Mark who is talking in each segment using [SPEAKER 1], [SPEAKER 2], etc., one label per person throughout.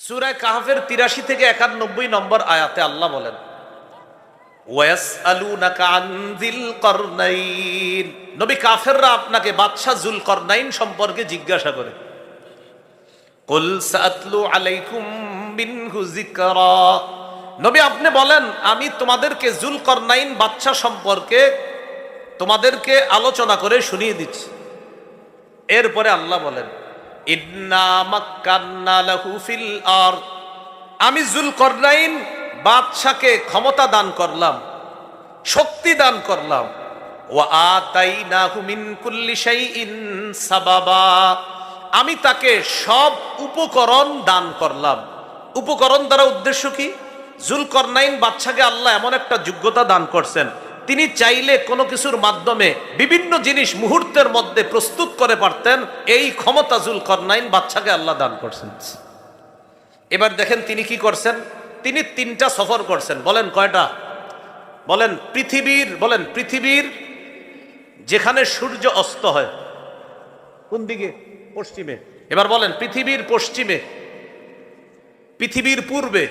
[SPEAKER 1] সুরায় কাহাফের তিরাশি থেকে একানব্বই নম্বর আয়াতে আল্লাহ বলেন নবী কাফেররা আপনাকে বাদশা জুল করনাইন সম্পর্কে জিজ্ঞাসা করে নবী আপনি বলেন, আমি তোমাদেরকে জুল করনাইন বাদশা সম্পর্কে তোমাদেরকে আলোচনা করে শুনিয়ে দিচ্ছি। এরপরে আল্লাহ বলেন আমি জুল করনাইন বাদশাকে ক্ষমতা দান করলাম, শক্তি দান করলাম। আমি তাকে সব উপকরণ দান করলাম। উপকরণ দ্বারা উদ্দেশ্য কি? জুলকরনাইন বাদশাকে আল্লাহ এমন একটা যোগ্যতা দান করছেন তিনি চাইলে কোনো কিছুর মাধ্যমে বিভিন্ন জিনিস মুহূর্তের মধ্যে প্রস্তুত করে পারতেন, এই ক্ষমতা জুলকরনাইন বাদশাকে আল্লাহ দান করছেন। এবার দেখেন তিনি কি করছেন? তিনি তিনটা সফর করছেন। বলেন কয়টা? বলেন পৃথিবীর বলেন পৃথিবীর যেখানে সূর্য অস্ত হয়, কোন দিকে? পশ্চিমে। এবার বলেন পৃথিবীর পশ্চিমে, পৃথিবীর পূর্বে।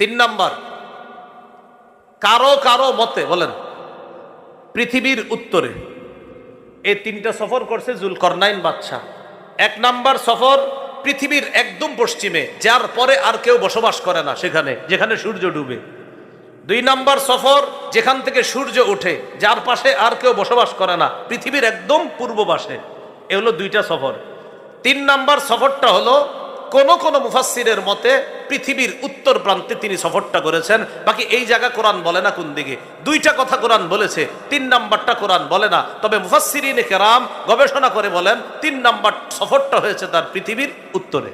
[SPEAKER 1] তিন নাম্বার কারও কারও মতে, বলেন, পৃথিবীর উত্তরে এই তিনটা সফর করছে জুলকরনাইন বাদশাহ। এক নাম্বার সফর পৃথিবীর একদম পশ্চিমে, যার পরে আর কেউ বসবাস করে না সেখানে, যেখানে সূর্য ডুবে। দুই নাম্বার সফর যেখান থেকে সূর্য ওঠে, যার পাশে আর কেউ বসবাস করে না, পৃথিবীর একদম পূর্ব পাশে। এ হলো দুইটা সফর। তিন নাম্বার সফরটা হলো কোন কোন মুফাসসিরের মতে পৃথিবীর উত্তর প্রান্তে তিনি সফরটা করেছেন। বাকি এই জায়গা কোরআন বলে না কোন দিকে? দুইটা কথা কোরআন বলেছে, তিন নাম্বারটা কোরআন বলে না। তবে মুফাসসিরিনে কেরাম গবেষণা করে বলেন, তিন নাম্বার সফরটা হয়েছে তার পৃথিবীর উত্তরে।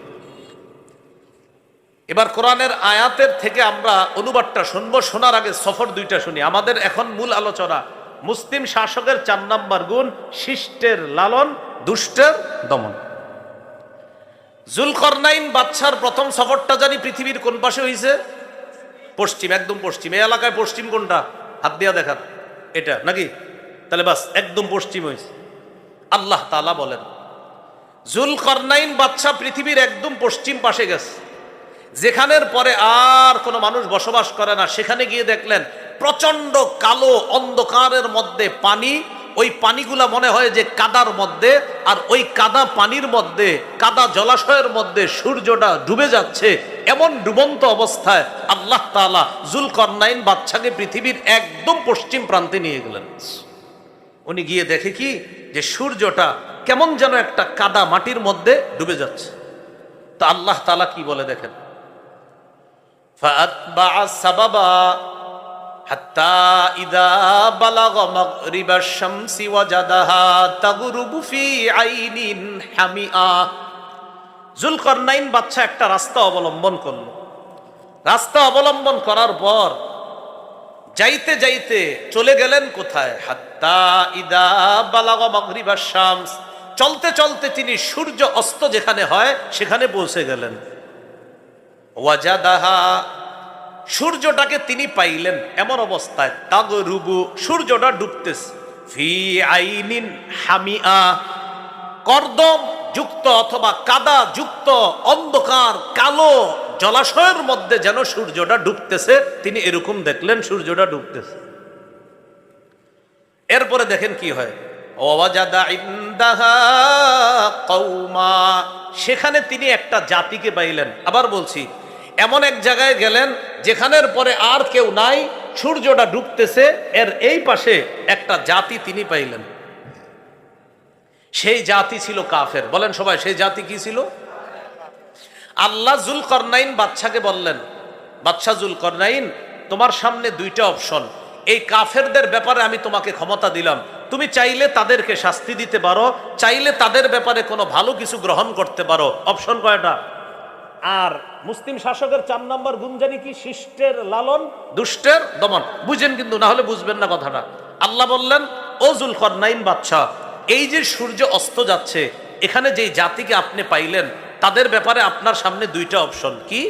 [SPEAKER 1] এবার কোরআনের আয়াতের থেকে আমরা অনুবাদটা শুনব, শোনার আগে সফর দুইটা শুনি। আমাদের এখন মূল আলোচনা, মুসলিম শাসকের চার নাম্বার গুণ, শিষ্টের লালন, দুষ্টের দমন। জুলকরনাইন বাদশার প্রথম সফরটা জানি পৃথিবীর কোন পাশে হয়েছে পশ্চিম, একদম পশ্চিম। এই এলাকায় পশ্চিম কোনটা? হাত দিয়া দেখান। এটা, নাকি? তাহলে বাস, একদম পশ্চিম হয়েছে আল্লাহ তালা বলেন, জুলকরনাইন বাদশা পৃথিবীর একদম পশ্চিম পাশে গেছে। যেখানের পরে আর কোনো মানুষ বসবাস করে না। সেখানে গিয়ে দেখলেন প্রচণ্ড কালো অন্ধকারের মধ্যে পানি ওই পানিগুলা মনে হয় যে কাদার মধ্যে, আর ওই কাদা পানির মধ্যে, কাদা জলাশয়ের মধ্যে সূর্যটা ডুবে যাচ্ছে এমন ডুবন্ত অবস্থায় আল্লাহ তালা জুলকর্নাইন বাচ্চাকে পৃথিবীর একদম পশ্চিম প্রান্তে নিয়ে গেলেন। উনি গিয়ে দেখে কি? যে সূর্যটা কেমন যেন একটা কাদা মাটির মধ্যে ডুবে যাচ্ছে। তা আল্লাহ তালা কি বলে দেখেন? হাত্তা ইদা বালাগ মাগরিবা শামসি ওয়াজাদাহা তাগরুবু ফি আইনিন হামিআ। জুলকরনাইন বাচ্চা একটা রাস্তা অবলম্বন করল। রাস্তা অবলম্বন করার পর যাইতে যাইতে চলে গেলেন কোথায়? হাত্তা ইদা বালাগ মাগরিবা শামস। চলতে চলতে তিনি সূর্য অস্ত যেখানে হয়, সেখানে পৌঁছে গেলেন। ওয়াজাদাহা সূর্যটাকে তিনি পাইলেন। এমন অবস্থায় তাগরুবু সূর্যটা ডুবতেছে। ফি আইনিন হামিয়া। কর্দম যুক্ত অথবা কাদা যুক্ত, অন্ধকার, কালো জলাশয়ের মধ্যে যেন সূর্যটা ডুবতেছে। তিনি এরকম দেখলেন, সূর্যটা ডুবতেছে। এরপরে দেখেন কি হয়? সেখানে তিনি একটা জাতিকে পাইলেন। আবার বলছি এমন এক জায়গায় গেলেন যেখানের পরে আর কেউ নাই, সূর্যটা ডুবতেছে, এর এই পাশে একটা জাতি তিনি পাইলেন। সেই জাতি ছিল কাফের। বলেন সবাই, সেই জাতি কি ছিল? আল্লাহ জুল করনাইন বাচ্চাকে বললেন বাচ্চা জুল করনাইন তোমার সামনে দুইটা অপশন। এই কাফেরদের ব্যাপারে আমি তোমাকে ক্ষমতা দিলাম। তুমি চাইলে তাদেরকে শাস্তি দিতে পারো, চাইলে তাদের ব্যাপারে কোনো ভালো কিছু গ্রহণ করতে পারো। অপশন কয়টা? আর মুসলিম শাসকের চার নম্বর গুণ জানি কি? শিষ্টের লালন? দুষ্টের দমন। বুঝেন কিন্তু, না হলে বুঝবেন না কথাটা। আল্লাহ বললেন, ও জুলকর নাইন বাচ্চা এই যে সূর্য অস্ত যাচ্ছে, এখানে যেই জাতিকে আপনি পাইলেন, তাদের ব্যাপারে আপনার সামনে দুইটা অপশন। কি?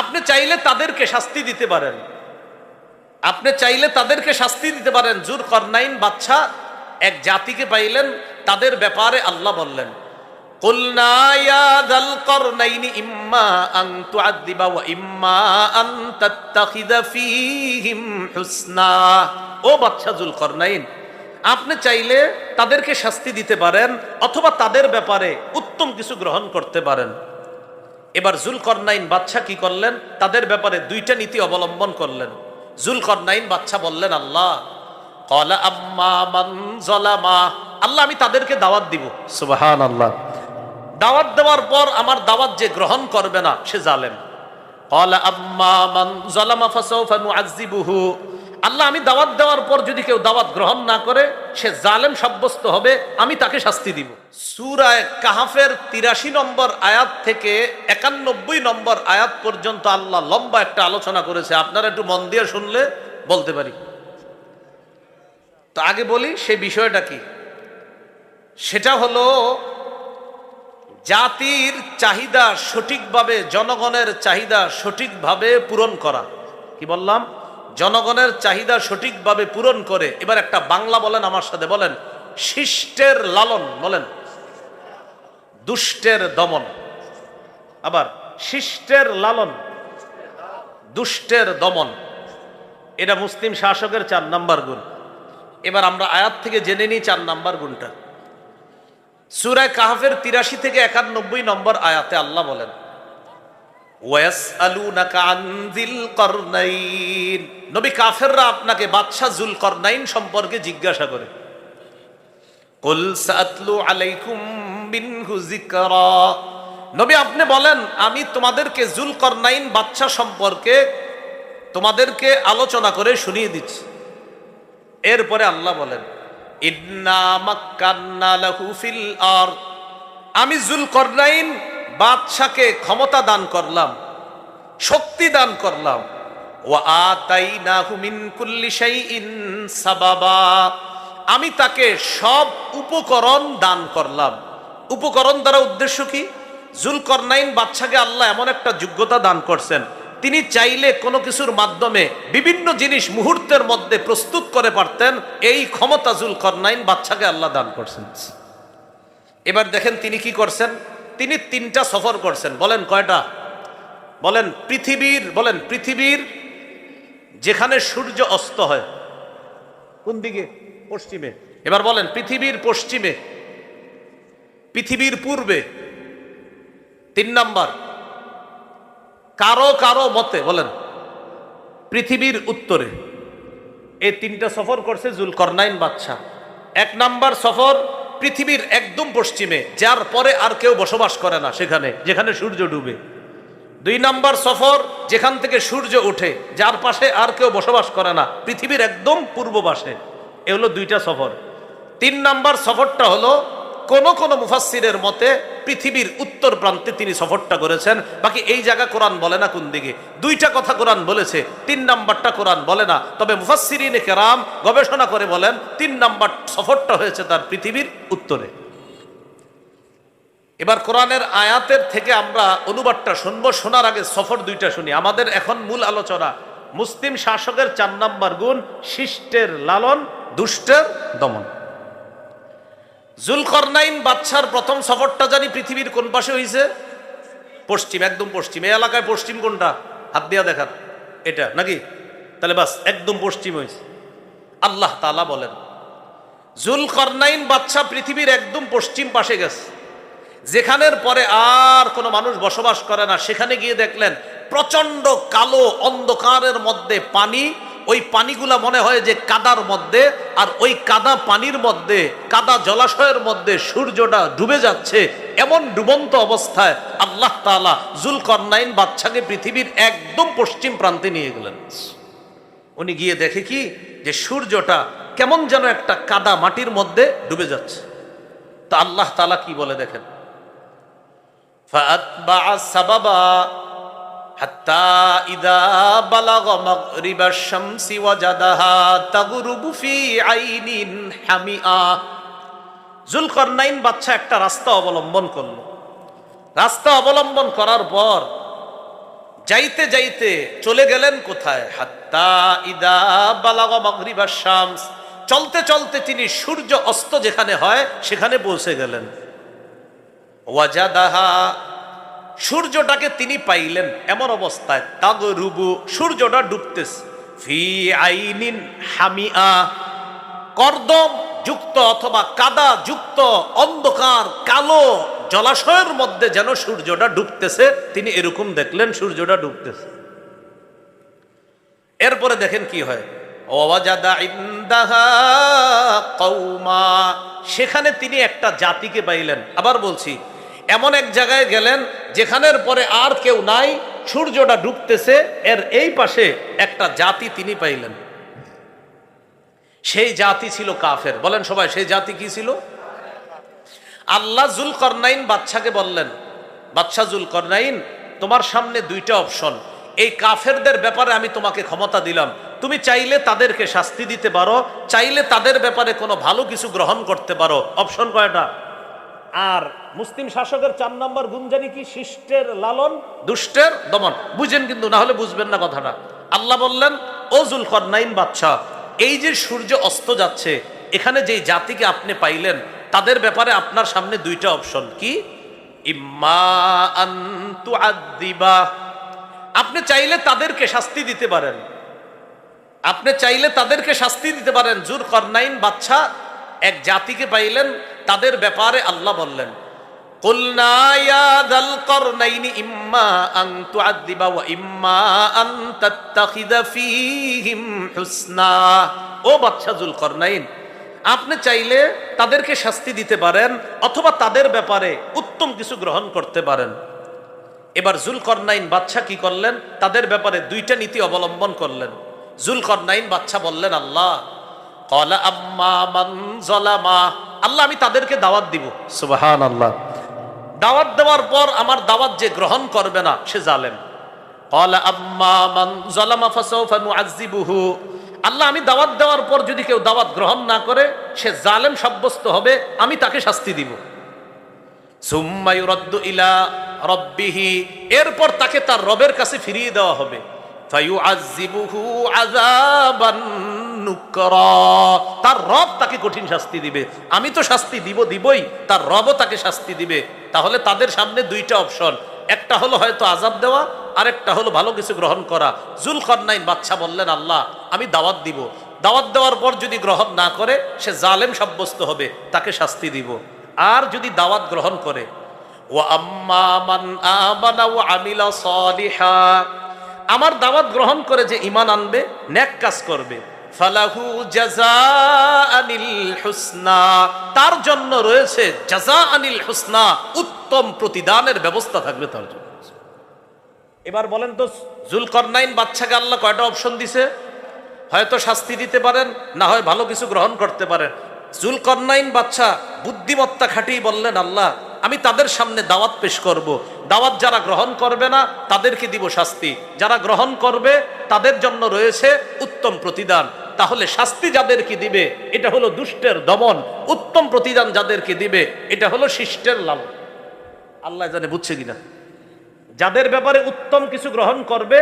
[SPEAKER 1] আপনি চাইলে তাদেরকে শাস্তি দিতে পারেন। আপনি চাইলে তাদেরকে শাস্তি দিতে পারেন। জুর করনাইন বাচ্চা এক জাতিকে পাইলেন, তাদের ব্যাপারে আল্লাহ বললেন আপনি চাইলে তাদেরকে শাস্তি দিতে পারেন অথবা তাদের ব্যাপারে উত্তম কিছু গ্রহণ করতে পারেন। এবার জুল করনাইন বাচ্চা কি করলেন? তাদের ব্যাপারে দুইটা নীতি অবলম্বন করলেন। জুল করনাইন বাচ্চা বললেন, আল্লাহ কলা আম্মা মান জলামা আল্লাহ আমি তাদেরকে দাওয়াত দিব। সুবাহান আল্লাহ দাওয়াত দেওয়ার পর আমার দাওয়াত যে গ্রহণ করবে না সে জালেম। কলা আম্মা মান জলামা ফাসাউফা নুআযযিবুহু আল্লাহ আমি দাওয়াত দেওয়ার পর যদি কেউ দাওয়াত গ্রহণ না করে সে জালেম সাব্যস্ত হবে আমি তাকে শাস্তি দিব। সুরায় কাহাফের তিরাশি নম্বর আয়াত থেকে একানব্বই নম্বর আয়াত পর্যন্ত আল্লাহ লম্বা একটা আলোচনা করেছে। আপনারা একটু মন দিয়ে শুনলে বলতে পারি। তো আগে বলি, সে বিষয়টা কি? সেটা হলো, জাতির চাহিদা সঠিকভাবে, জনগণের চাহিদা সঠিকভাবে পূরণ করা। কি বললাম? জনগণের চাহিদা সঠিকভাবে পূরণ করে। এবার একটা বাংলা বলেন আমার সাথে, বলেন, শিষ্টের লালন, বলেন, দুষ্টের দমন। আবার, শিষ্টের লালন, দুষ্টের দমন। এটা মুসলিম শাসকের চার নাম্বার গুণ। এবার আমরা আয়াত থেকে জেনে নিই চার নাম্বার গুণটা। সুরায় কাহাফের তিরাশি থেকে একানব্বই নম্বর আয়াতে আল্লাহ বলেন নবী কাফেররা আপনাকে বাদশা জুল করনাইন সম্পর্কে জিজ্ঞাসা করে নবী আপনি বলেন, আমি তোমাদেরকে জুল করনাইন বাদশা সম্পর্কে তোমাদেরকে আলোচনা করে শুনিয়ে দিচ্ছি। এরপরে আল্লাহ বলেন আমি জুল করনাইন বাদশাকে ক্ষমতা দান করলাম, শক্তি দান করলাম। শাইইন সাবাবা। আমি তাকে সব উপকরণ দান করলাম। উপকরণ দ্বারা উদ্দেশ্য কি? জুলকরনাইন বাদশাকে আল্লাহ এমন একটা যোগ্যতা দান করছেন তিনি চাইলে কোনো কিছুর মাধ্যমে বিভিন্ন জিনিস মুহূর্তের মধ্যে প্রস্তুত করে পারতেন, এই ক্ষমতা জুলকরনাইন বাদশাকে আল্লাহ দান করছেন। এবার দেখেন তিনি কি করছেন? তিনি তিনটা সফর করছেন। বলেন কয়টা? বলেন পৃথিবীর বলেন পৃথিবীর যেখানে সূর্য অস্ত হয়, কোন দিকে? পশ্চিমে। এবার বলেন পৃথিবীর পশ্চিমে, পৃথিবীর পূর্বে, তিন নাম্বার কারও কারও মতে, বলেন, পৃথিবীর উত্তরে এই তিনটা সফর করছে জুলকরনাইন বাদশাহ। এক নাম্বার সফর পৃথিবীর একদম পশ্চিমে, যার পরে আর কেউ বসবাস করে না সেখানে, যেখানে সূর্য ডুবে। দুই নাম্বার সফর যেখান থেকে সূর্য ওঠে, যার পাশে আর কেউ বসবাস করে না, পৃথিবীর একদম পূর্ব পাশে। এ হলো দুইটা সফর। তিন নাম্বার সফরটা হলো কোন কোন মুফাসসিরের মতে পৃথিবীর উত্তর প্রান্তে তিনি সফরটা করেছেন। বাকি এই জায়গা কোরআন বলে না কোন দিকে? দুইটা কথা কোরআন বলেছে, তিন নাম্বারটা কোরআন বলে না। তবে মুফাসসিরিনে কেরাম গবেষণা করে বলেন, তিন নাম্বার সফরটা হয়েছে তার পৃথিবীর উত্তরে। এবার কোরআনের আয়াতের থেকে আমরা অনুবাদটা শুনব, শোনার আগে সফর দুইটা শুনি। আমাদের এখন মূল আলোচনা, মুসলিম শাসকের চার নাম্বার গুণ, শিষ্টের লালন, দুষ্টের দমন। জুলকরনাইন বাদশার প্রথম সফরটা জানি পৃথিবীর কোন পাশে হয়েছে পশ্চিম, একদম পশ্চিম। এই এলাকায় পশ্চিম কোনটা? হাত দিয়া দেখার এটা, নাকি? তাহলে বাস, একদম পশ্চিম হয়েছে আল্লাহ তালা বলেন, জুলকরনাইন বাদশা পৃথিবীর একদম পশ্চিম পাশে গেছে। যেখানের পরে আর কোনো মানুষ বসবাস করে না। সেখানে গিয়ে দেখলেন প্রচণ্ড কালো অন্ধকারের মধ্যে পানি ওই পানিগুলা মনে হয় যে কাদার মধ্যে, আর ওই কাদা পানির মধ্যে, কাদা জলাশয়ের মধ্যে সূর্যটা ডুবে যাচ্ছে এমন ডুবন্ত অবস্থায় আল্লাহ তালা জুলকর্নাইন বাচ্চাকে পৃথিবীর একদম পশ্চিম প্রান্তে নিয়ে গেলেন। উনি গিয়ে দেখে কি? যে সূর্যটা কেমন যেন একটা কাদা মাটির মধ্যে ডুবে যাচ্ছে। তা আল্লাহ তালা কি বলে দেখেন? হাত্তা ইদা বালাগ মাগরিবা শামসি ওয়াজাদাহা তাগরুবু ফি আইনিন হামিআ। জুলকরনাইন বাচ্চা একটা রাস্তা অবলম্বন করল। রাস্তা অবলম্বন করার পর যাইতে যাইতে চলে গেলেন কোথায়? হাত্তা ইদা বালাগ মাগরিবা শামস। চলতে চলতে তিনি সূর্য অস্ত যেখানে হয়, সেখানে পৌঁছে গেলেন। ওয়াজাদাহা সূর্যটাকে তিনি পাইলেন। এমন অবস্থায় তাগ রুবু সূর্যটা ডুবতেছে। ফি আইনিন হামিয়া। কর্দম যুক্ত অথবা কাদা যুক্ত, অন্ধকার, কালো জলাশয়ের মধ্যে যেন সূর্যটা ডুবতেছে। তিনি এরকম দেখলেন, সূর্যটা ডুবতেছে। এরপরে দেখেন কি হয়? সেখানে তিনি একটা জাতিকে পাইলেন। আবার বলছি এমন এক জায়গায় গেলেন যেখানের পরে আর কেউ নাই, সূর্যটা ডুবতেছে, এর এই পাশে একটা জাতি তিনি পাইলেন। সেই জাতি ছিল কাফের। বলেন সবাই, সেই জাতি কি ছিল? আল্লাহ জুল করনাইন বাচ্চাকে বললেন বাচ্চা জুল করনাইন তোমার সামনে দুইটা অপশন। এই কাফেরদের ব্যাপারে আমি তোমাকে ক্ষমতা দিলাম। তুমি চাইলে তাদেরকে শাস্তি দিতে পারো, চাইলে তাদের ব্যাপারে কোনো ভালো কিছু গ্রহণ করতে পারো। অপশন কয়টা? আর মুসলিম শাসকের চার নম্বর গুঞ্জানি কি? শিষ্টের লালন? দুষ্টের দমন। বুঝেন কিন্তু, না হলে বুঝবেন না কথাটা। আল্লাহ বললেন, ও জুল করনাইন বাচ্চা এই যে সূর্য অস্ত যাচ্ছে, এখানে যেই জাতিকে আপনি পাইলেন, তাদের ব্যাপারে আপনার সামনে দুইটা অপশন। কি? আপনি চাইলে তাদেরকে শাস্তি দিতে পারেন। আপনি চাইলে তাদেরকে শাস্তি দিতে পারেন। জুর করনাইন বাচ্চা এক জাতিকে পাইলেন, তাদের ব্যাপারে আল্লাহ বললেন ও বাচ্চা জুল করনাইন, আপনি চাইলে তাদেরকে শাস্তি দিতে পারেন অথবা তাদের ব্যাপারে উত্তম কিছু গ্রহণ করতে পারেন। এবার জুল কর্নাইন বাচ্চা কি করলেন? তাদের ব্যাপারে দুইটা নীতি অবলম্বন করলেন। জুল কর্নাইন বাচ্চা বললেন, আল্লাহ কলা আম্মা মান জলামা আল্লাহ আমি তাদেরকে দাওয়াত দিব। সুবাহান আল্লাহ দাওয়াত দেওয়ার পর আমার দাওয়াত যে গ্রহণ করবে না সে জালেম। কলা আম্মা মান জলামা ফাসাউফা নুআযযিবুহু আল্লাহ আমি দাওয়াত দেওয়ার পর যদি কেউ দাওয়াত গ্রহণ না করে সে জালেম সাব্যস্ত হবে আমি তাকে শাস্তি দিব। ইলা রব্বিহি এরপর তাকে তার রবের কাছে ফিরিয়ে দেওয়া হবে। ফায়ুআযযিবুহু আযাবান তার রব তাকে কঠিন শাস্তি দিবে। আমি তো শাস্তি দিব, দিবই। তার রবও তাকে শাস্তি দিবে। তাহলে তাদের সামনে দুইটা অপশন। একটা হলো হয়তো আজাব দেওয়া, আরেকটা হলো ভালো কিছু গ্রহণ করা। জুল কর্নাইন বাচ্চা বললেন, আল্লাহ, আমি দাওয়াত দিব। দাওয়াত দেওয়ার পর যদি গ্রহণ না করে, সে জালেম সাব্যস্ত হবে, তাকে শাস্তি দিব। আর যদি দাওয়াত গ্রহণ করে ও আম্মা আমিলা আমার দাওয়াত গ্রহণ করে যে ইমান আনবে নেক কাজ করবে। ফালাহু জাযাআনিল হুসনা তার জন্য রয়েছে জাজা আনিল হুসনা উত্তম প্রতিদানের ব্যবস্থা থাকবে তার জন্য। এবার বলেন তো, জুলকরনাইন বাচ্চাকে আল্লাহ কয়টা অপশন দিছে? হয়তো শাস্তি দিতে পারেন, না হয় ভালো কিছু গ্রহণ করতে পারেন। জুলকরনাইন বাচ্চা বুদ্ধিমত্তা খাটিয়ে বললেন, আল্লাহ, আমি তাদের সামনে দাওয়াত পেশ করব। দাওয়াত যারা গ্রহণ করবে না, তাদেরকে দিব শাস্তি। যারা গ্রহণ করবে, তাদের জন্য রয়েছে উত্তম প্রতিদান। তাহলে শাস্তি যাদেরকে দিবে, এটা হলো দুষ্টের দমন। উত্তম প্রতিদান যাদেরকে দিবে, এটা হলো শিষ্টের লালন। আল্লাহ জানে, বুঝছে কিনা? যাদের ব্যাপারে উত্তম কিছু গ্রহণ করবে,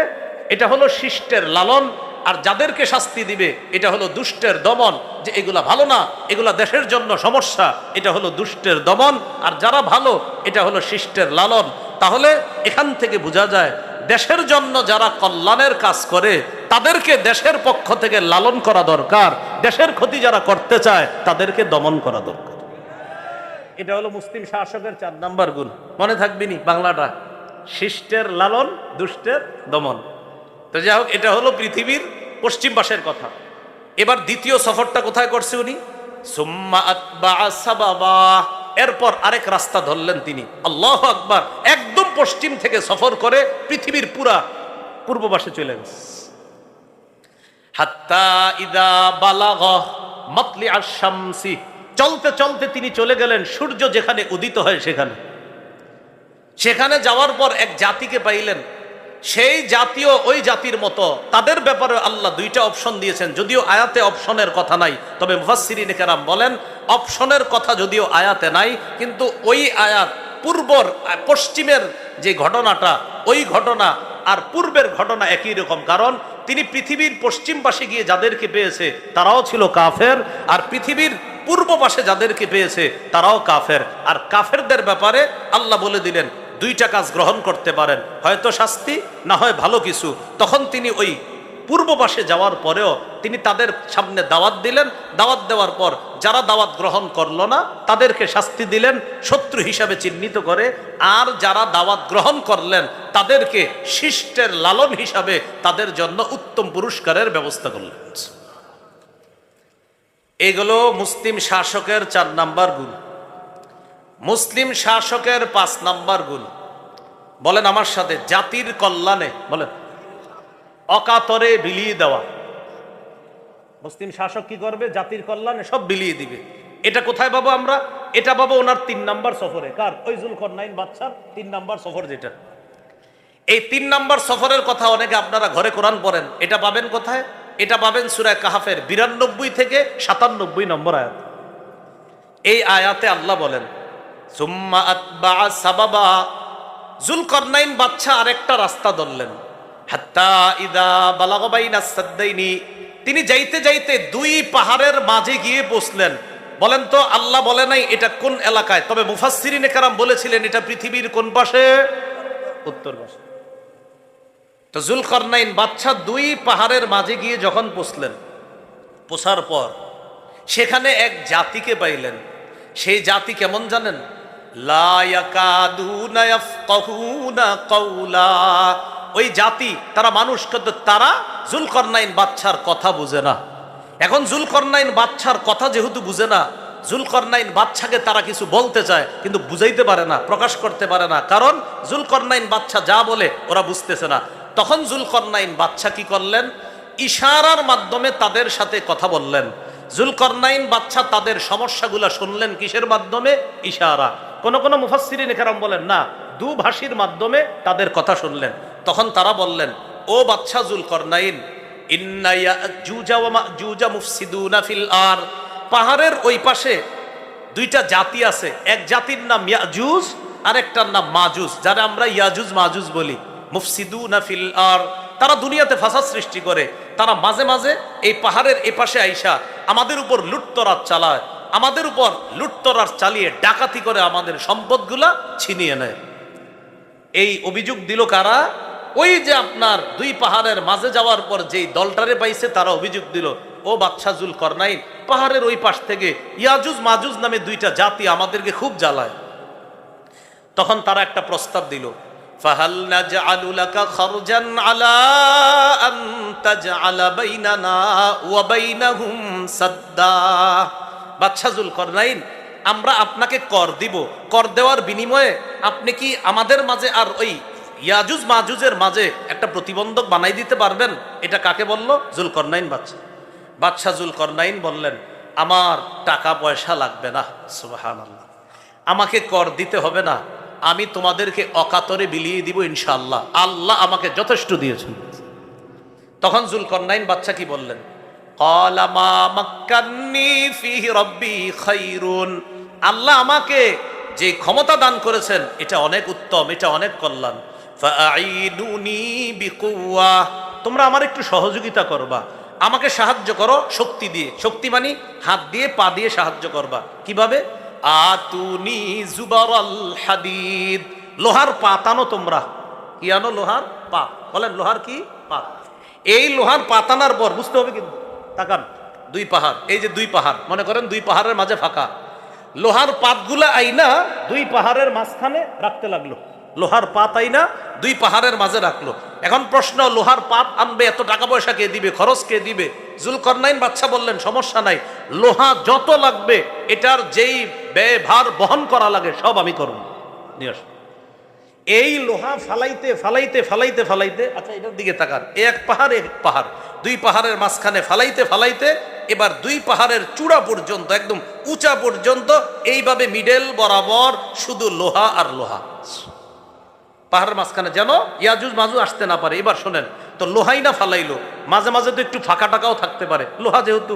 [SPEAKER 1] এটা হলো শিষ্টের লালন, আর যাদেরকে শাস্তি দিবে, এটা হলো দুষ্টের দমন। যে এগুলা ভালো না, এগুলা দেশের জন্য সমস্যা, এটা হলো দুষ্টের দমন, আর যারা ভালো, এটা হলো শিষ্টের লালন। তাহলে এখান থেকে বোঝা যায়, দেশের জন্য যারা কল্যাণের কাজ করে তাদেরকে দেশের পক্ষ থেকে লালন করা দরকার। দেশের ক্ষতি যারা করতে চায়, তাদেরকে দমন করা দরকার। এটা হলো মুসলিম শাসকের চার নাম্বার গুণ। মনে থাকবিনি বাংলাটা? শিষ্টের লালন, দুষ্টের দমন। তো যাই হোক, এটা হলো পৃথিবীর পশ্চিম পাশের কথা। এবার দ্বিতীয় সফরটা কোথায় করছে উনি? এরপর আরেক রাস্তা ধরলেন তিনি। আল্লাহ আকবার, একদম পশ্চিম থেকে সফর করে পৃথিবীর পুরা পূর্ব পাশে চলে গেছে। আশামসি চলতে চলতে তিনি চলে গেলেন সূর্য যেখানে উদিত হয় সেখানে। সেখানে যাওয়ার পর এক জাতিকে পাইলেন। সেই জাতীয় ওই জাতির মতো। তাদের ব্যাপারে আল্লাহ দুইটা অপশন দিয়েছেন। যদিও আয়াতে অপশনের কথা নাই, তবে মুফাসসিরিনে কেরাম বলেন অপশনের কথা যদিও আয়াতে নাই, কিন্তু ওই আয়াত পূর্বর, পশ্চিমের যে ঘটনাটা, ওই ঘটনা আর পূর্বের ঘটনা একই রকম। কারণ তিনি পৃথিবীর পশ্চিম পাশে গিয়ে যাদেরকে পেয়েছে, তারাও ছিল কাফের, আর পৃথিবীর পূর্ব পাশে যাদেরকে পেয়েছে, তারাও কাফের। আর কাফেরদের ব্যাপারে আল্লাহ বলে দিলেন, দুইটা কাজ গ্রহণ করতে পারেন। হয়তো শাস্তি, না হয় ভালো কিছু। তখন তিনি ওই পূর্ব পাশে যাওয়ার পরেও তিনি তাদের সামনে দাওয়াত দিলেন। দাওয়াত দেওয়ার পর যারা দাওয়াত গ্রহণ করল না, তাদেরকে শাস্তি দিলেন, শত্রু হিসাবে চিহ্নিত করে। আর যারা দাওয়াত গ্রহণ করলেন, তাদেরকে শিষ্টের লালন হিসাবে তাদের জন্য উত্তম পুরস্কারের ব্যবস্থা করলেন। এগুলো মুসলিম শাসকের চার নাম্বার গুণ। মুসলিম শাসকের পাঁচ নাম্বার গুণ। বলেন আমার সাথে, জাতির কল্যাণে, বলেন অকাতরে বিলিয়ে দেওয়া। মুসলিম শাসক কি করবে? জাতির কল্যাণে সব বিলিয়ে দিবে। এটা কোথায় পাবো আমরা? এটা পাবো ওনার তিন নাম্বার সফরে। কার? ওইজুল কর্নাইন বাচ্চার তিন নাম্বার সফর যেটা। এই তিন নাম্বার সফরের কথা অনেকে আপনারা ঘরে কোরআন পড়েন। এটা পাবেন কোথায়? এটা পাবেন সুরায় কাহাফের বিরানব্বই থেকে সাতানব্বই নম্বর আয়াত। এই আয়াতে আল্লাহ বলেন, সুম্মা আতবা সাবাবা। জুলকরনাইন বাচ্চা আরেকটা রাস্তা ধরলেন। হাত্তা ইদা বালাগবাইনা সাদ্দাইনি। তিনি যাইতে যাইতে দুই পাহাড়ের মাঝে গিয়ে বসলেন। বলেন তো, আল্লাহ বলে নাই এটা কোন এলাকায়? তবে মুফাসসিরিনে কারাম বলেছিলেন, এটা পৃথিবীর কোন পাশে? উত্তর পাশে। তো জুলকরনাইন বাচ্চা দুই পাহাড়ের মাঝে গিয়ে যখন পৌঁছলেন পোষার পর সেখানে এক জাতিকে পাইলেন। সেই জাতি কেমন জানেন? লা ইয়াকাদুনা ইয়াফকাহুনা কাওলা। ওই জাতি, তারা মানুষ, কিন্তু তারা জুলকরনাইন বাচ্চার কথা বুঝে না। এখন জুলকরনাইন বাচ্চার কথা যেহেতু বুঝে না, জুলকরনাইন বাচ্চাকে তারা কিছু বলতে চায়, কিন্তু বুঝাইতে পারে না, প্রকাশ করতে পারে না। কারণ জুলকরনাইন বাচ্চা যা বলে, ওরা বুঝতেছে না। তখন জুলকরনাইন বাচ্চা কি করলেন? ইশারার মাধ্যমে তাদের সাথে কথা বললেন। জুলকরনাইন বাচ্চা তাদের সমস্যাগুলো শুনলেন কিসের মাধ্যমে? ইশারা। কোনো কোনো মুফাসসিরিন কেরাম বলেন, না, দুভাষীর মাধ্যমে তাদের কথা শুনলেন। তখন তারা বললেন, ও বাচ্চা জুলকরনাইন পাহাড়ের ওই পাশে দুইটা জাতি আছে, এক জাতির নাম ইয়াজুজ আর একটার নাম মাজুজ, যারা আমরা ইয়াজুজ মাজুজ বলি, মুফসিদুনা ফিল আর। তারা দুনিয়াতে ফাসাদ সৃষ্টি করে, তারা মাঝে মাঝে এই পাহাড়ের এপাশে আইসা আমাদের উপর লুটতরাজ চালায়, আমাদের উপর লুটতরাজ চালিয়ে ডাকাতি করে আমাদের সম্পদগুলা ছিনিয়ে নেয়। এই অভিযোগ দিল কারা? ওই যে আপনার দুই পাহাড়ের মাঝে যাওয়ার পর যেই দলটারে পাইছে, তারা অভিযোগ দিল, ও বাদশাজুল করনাইন পাহাড়ের ওই পাশ থেকে ইয়াজুজ মাজুজ নামে দুইটা জাতি আমাদেরকে খুব জ্বালায়। তখন তারা একটা প্রস্তাব দিল আলা সাদ্দা। করনাইন আমরা আপনাকে কর দিব। কর দেওয়ার বিনিময়ে আপনি কি আমাদের মাঝে আর ওই ইয়াজুজ মাজুজের মাঝে একটা প্রতিবন্ধক বানাই দিতে পারবেন। এটা কাকে বলল? জুলকরনাইন বাচ্চা বাদশাহ জুলকরনাইন বললেন, আমার টাকা পয়সা লাগবে না। সুবাহান আমাকে কর দিতে হবে না। আমি তোমাদেরকে অকাতরে বিলিয়ে দিব ইনশাআল্লাহ। আল্লাহ আমাকে যথেষ্ট দিয়েছেন। তখন জুলকরনাইন বাচ্চা কি বললেন? "ক্বালা মা মাক্কান্নী ফীহি রব্বী খায়রুন আল্লাহ আমাকে যে ক্ষমতা দান করেছেন, এটা অনেক উত্তম, এটা অনেক কল্যাণ। তোমরা আমার একটু সহযোগিতা করবা। আমাকে সাহায্য করো শক্তি দিয়ে। শক্তি মানে হাত দিয়ে, পা দিয়ে সাহায্য করবা। কীভাবে? আতুনি জুবারাল হাদিদ। লোহার পাতানো তোমরা। কি আনো লোহার পা বলেন, লোহার কি পা এই লোহার পাতানার পর, বুঝতে হবে কিন্তু, তাকান, দুই পাহাড়, এই যে দুই পাহাড়, মনে করেন দুই পাহাড়ের মাঝে ফাঁকা। লোহার পাতগুলা আইনা দুই পাহাড়ের মাঝখানে রাখতে লাগল। লোহার পাত আইনা দুই পাহাড়ের মাঝে রাখল। এখন প্রশ্ন, লোহার পাত আনবে, এত টাকা পয়সা কে দিবে, খরচ কে দিবে? জুলকরনাইন বাচ্চা বললেন, সমস্যা নাই, লোহা যত লাগবে, এটার যেই ব্যয় ভার বহন করা লাগে, সব আমি করব। নিয়ে এই লোহা ফালাইতে ফালাইতে ফালাইতে ফালাইতে আচ্ছা এটার দিকে তাকান। এক পাহাড় এক পাহাড়। দুই পাহাড়ের মাঝখানে ফালাইতে ফালাইতে, এবার দুই পাহাড়ের চূড়া পর্যন্ত, একদম উঁচা পর্যন্ত, এইভাবে মিডেল বরাবর শুধু লোহা আর লোহা। পাহাড়ের মাঝখানে যেন ইয়াজুজ মাজু আসতে না পারে। এবার শোনেন, তো লোহাই না ফালাইলো। মাঝে মাঝে তো একটু ফাঁকা টাকাও থাকতে পারে। লোহা যেহেতু,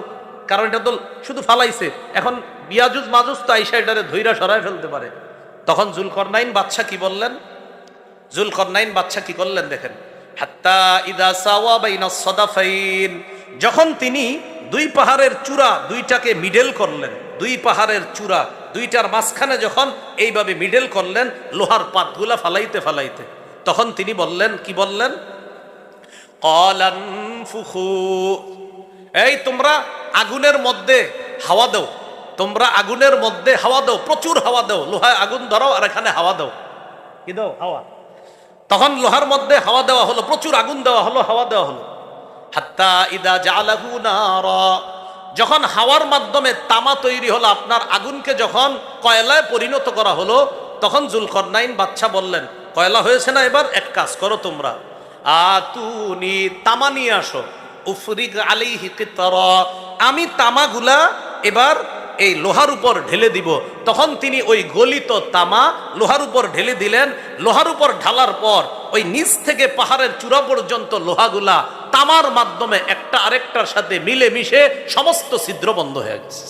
[SPEAKER 1] কারণ এটা তো শুধু ফালাইছে। এখন ইয়াজুজ মাজুজ তো আইসা এটারে ধৈরা সরায় ফেলতে পারে। তখন জুলকরনাইন বাচ্চা কি বললেন? জুলকরনাইন বাচ্চা কি করলেন দেখেন। হাত্তা ইদা সাওয়া সদাফাইন। যখন তিনি দুই পাহাড়ের চূড়া দুইটাকে মিডেল করলেন দুই পাহাড়ের চূড়া দুইটার মাঝখানে যখন এইভাবে মিডল করলেন, লোহার পাতগুলা ফালাইতে ফালাইতে, তখন তিনি বললেন, কি বললেন? এই তোমরা আগুনের মধ্যে হাওয়া দাও, তোমরা আগুনের মধ্যে হাওয়া দাও, প্রচুর হাওয়া দাও, লোহায় আগুন ধরো আর এখানে হাওয়া দাও। কি দাও? হাওয়া। তখন লোহার মধ্যে হাওয়া দেওয়া হলো, প্রচুর আগুন দেওয়া হলো, হাওয়া দেওয়া হলো। হাত্তা ইদা জালাহু নারা যখন হাওয়ার মাধ্যমে তামা তৈরি হলো, আপনার আগুনকে যখন কয়লায় পরিণত করা হলো, তখন জুলকরনাইন বাচ্চা বললেন, কয়লা হয়েছে না এবার? এক কাজ করো তোমরা। আ আতুনি তামা নিয়ে আসো। উফরিক আলাইহি কিতরা। আমি তামাগুলা এবার এই লোহার উপর ঢেলে দিব। তখন তিনি ওই গলিত তামা লোহার উপর ঢেলে দিলেন। লোহার উপর ঢালার পর ওই নিচ থেকে পাহাড়ের চূড়া পর্যন্ত লোহাগুলা তামার মাধ্যমে একটা আরেকটার সাথে মিলে মিশে সমস্ত ছিদ্র বন্ধ হয়ে গেছে।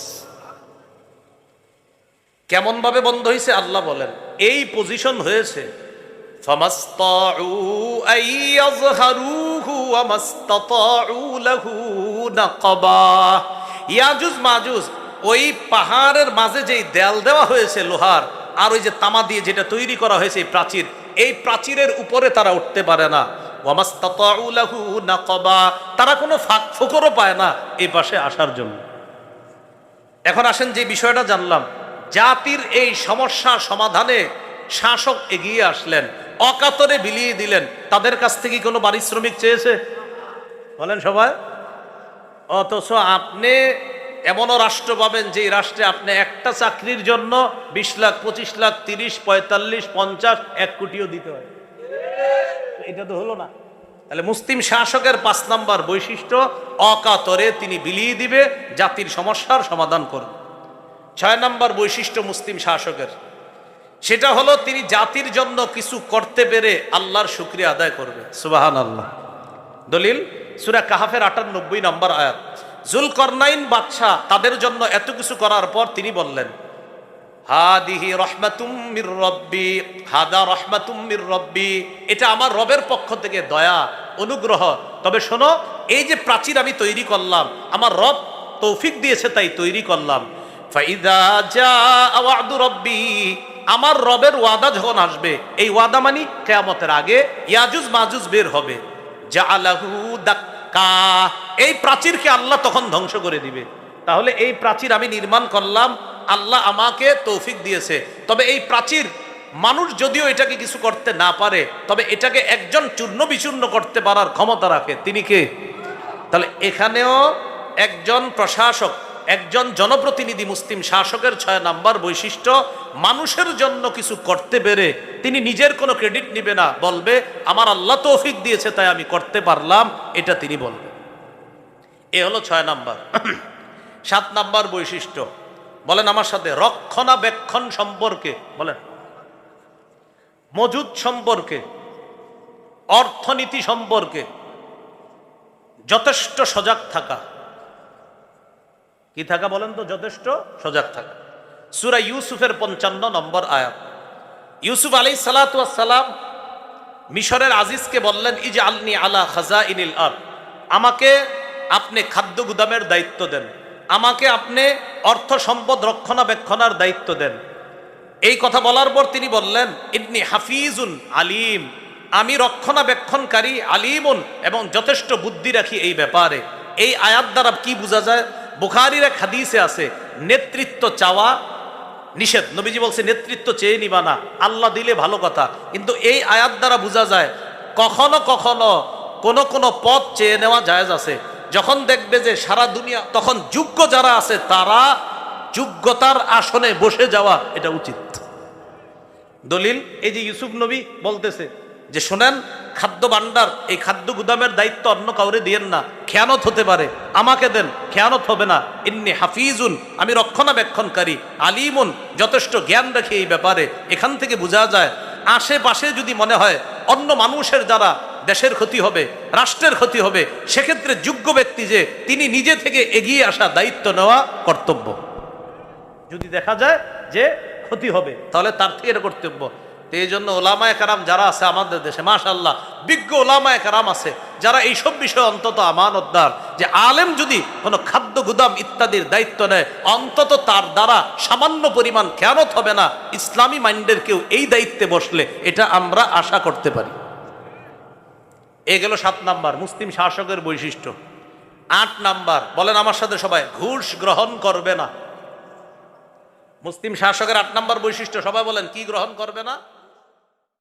[SPEAKER 1] কেমন ভাবে বন্ধ হয়েছে আল্লাহ বলেন, এই পজিশন হয়েছে ইয়াজুজ মাজুজ, ওই পাহাড়ের মাঝে যেই দেয়াল দেওয়া হয়েছে লোহার, আর ওই যে তামা দিয়ে যেটা তৈরি করা হয়েছে প্রাচীর, এই প্রাচীরের উপরে তারা উঠতে পারে না। তারা কোনো ফাঁক ফোকরও পায় না এই পাশে আসার জন্য। এখন আসেন যে বিষয়টা জানলাম। জাতির এই সমস্যা সমাধানে শাসক এগিয়ে আসলেন, অকাতরে বিলিয়ে দিলেন। তাদের কাছ থেকে কোনো পারিশ্রমিক চেয়েছে? বলেন সবাই। অথচ আপনি এমনও রাষ্ট্র পাবেন যে রাষ্ট্রে আপনি একটা চাকরির জন্য বিশ লাখ, পঁচিশ লাখ, তিরিশ, পঁয়তাল্লিশ, পঞ্চাশ, এক কোটিও দিতে হয়। এটা তো হলো না। তাহলে মুসলিম শাসকের পাঁচ নাম্বার বৈশিষ্ট্য, অকাতরে তিনি বিলিয়ে দিবে, জাতির সমস্যার সমাধান করবে। ছয় নাম্বার বৈশিষ্ট্য মুসলিম শাসকের। সেটা হলো তিনি জাতির জন্য কিছু করতে পেরে আল্লাহর শুক্রিয়া আদায় করবে। সুবাহান আল্লাহ দলিল, সুরা কাহাফের আটানব্বই নম্বর আয়াত। জুলকরনাইন বাদশাহ তাদের জন্য এত কিছু করার পর তিনি বললেন হাদিহি রহমাতুম মির রব্বি, হাদা রহমাতুম মির রব্বি, এটা আমার রবের পক্ষ থেকে দয়া, অনুগ্রহ। তবে শোনো, এই যে প্রাচীর আমি তৈরি করলাম, আমার রব তৌফিক দিয়েছে তাই তৈরি করলাম। ফাইদা যা আওয়াদু রব্বি, আমার রবের ওয়াদা যখন আসবে, এই ওয়াদা মানি কেয়ামতের আগে ইয়াজুজ মাজুজ বের হবে। যা আলাহু দাক্কা, এই প্রাচীরকে আল্লাহ তখন ধ্বংস করে দিবে। তাহলে এই প্রাচীর আমি নির্মাণ করলাম আল্লাহ আমাকে তৌফিক দিয়েছে। তবে এই প্রাচীর মানুষ যদিও এটাকে কিছু করতে না পারে, তবে এটাকে একজন চূর্ণ বিচূর্ণ করতে পারার ক্ষমতা রাখে। তিনি কে? তাহলে এখানেও একজন প্রশাসক, একজন জনপ্রতিনিধি মুসলিম শাসকের ছয় নাম্বার বৈশিষ্ট্য, মানুষের জন্য কিছু করতে পেরে তিনি নিজের কোনো ক্রেডিট নিবে না, বলবে, আমার আল্লাহ তৌফিক দিয়েছে, তাই আমি করতে পারলাম। এটা তিনি বলবে এ হলো ছয় নাম্বার। সাত নাম্বার বৈশিষ্ট্য। বলেন আমার সাথে, রক্ষণাবেক্ষণ সম্পর্কে, বলেন। মজুদ সম্পর্কে, অর্থনীতি সম্পর্কে, যথেষ্ট সজাগ থাকা। কি থাকা বলেন তো? যথেষ্ট সজাগ থাকা। সুরা ইউসুফের পঞ্চান্ন নম্বর আয়াত। ইউসুফ আলী সালাম মিশরের আজিজকে বললেন ইজ আলনি আলা খাজা ইনিল আর আমাকে আপনি খাদ্য গুদামের দায়িত্ব দেন। আমাকে আপনি অর্থ সম্পদ রক্ষণাবেক্ষণার দায়িত্ব দেন। এই কথা বলার পর তিনি বললেন, ইবনি হাফিজুন আলিম, আমি রক্ষণাবেক্ষণকারী, আলিমুন এবং যথেষ্ট বুদ্ধি রাখি এই ব্যাপারে। এই আয়াত দ্বারা কি বোঝা যায়? বুখারির এক হাদিসে আছে, নেতৃত্ব চাওয়া নিষেধ। নবীজি বলছে, নেতৃত্ব চেয়ে নিবা না, আল্লাহ দিলে ভালো কথা। কিন্তু এই আয়াত দ্বারা বোঝা যায়, কখনো কখনো কোন কোন পথ চেয়ে নেওয়া জায়েজ আছে। যখন দেখবে যে সারা দুনিয়া, তখন যোগ্য যারা আছে তারা যোগ্যতার আসনে বসে যাওয়া এটা উচিত। দলিল, এই যে ইউসুফ নবী বলতেছে যে, শোনেন, খাদ্য ভাণ্ডার, এই খাদ্য গুদামের দায়িত্ব অন্য কাউরে দিয়েন না। খেয়ানত হতে পারে। আমাকে দেন, খেয়ানত হবে না। ইন্নি হাফিজুন, আমি রক্ষণাবেক্ষণকারী, আলিমুন, যথেষ্ট জ্ঞান রাখি এই ব্যাপারে। এখান থেকে বোঝা যায়, আশেপাশে যদি মনে হয় অন্য মানুষের দ্বারা দেশের ক্ষতি হবে, রাষ্ট্রের ক্ষতি হবে, সেক্ষেত্রে যোগ্য ব্যক্তি যে তিনি নিজে থেকে এগিয়ে আসা দায়িত্ব নেওয়া কর্তব্য। যদি দেখা যায় যে ক্ষতি হবে, তাহলে তার থেকে এটা কর্তব্য। এই জন্য ওলামায় কারাম যারা আছে আমাদের দেশে মাশাল্লাহ বিজ্ঞ ওলামায় কারাম আছে, যারা এইসব বিষয়ে অন্তত আমানতদার, যে আলেম যদি কোনো খাদ্য গুদাম ইত্যাদির দায়িত্ব নেয়, অন্তত তার দ্বারা সামান্য পরিমাণ খেয়ানত হবে না। ইসলামী মাইন্ডের কেউ এই দায়িত্বে বসলে, এটা আমরা আশা করতে পারি। এ গেল সাত নাম্বার, মুসলিম শাসকের বৈশিষ্ট্য। আট নাম্বার, বলেন আমার সাথে সবাই, ঘুষ গ্রহণ করবে না। মুসলিম শাসকের আট নাম্বার বৈশিষ্ট্য, সবাই বলেন, কি গ্রহণ করবে না?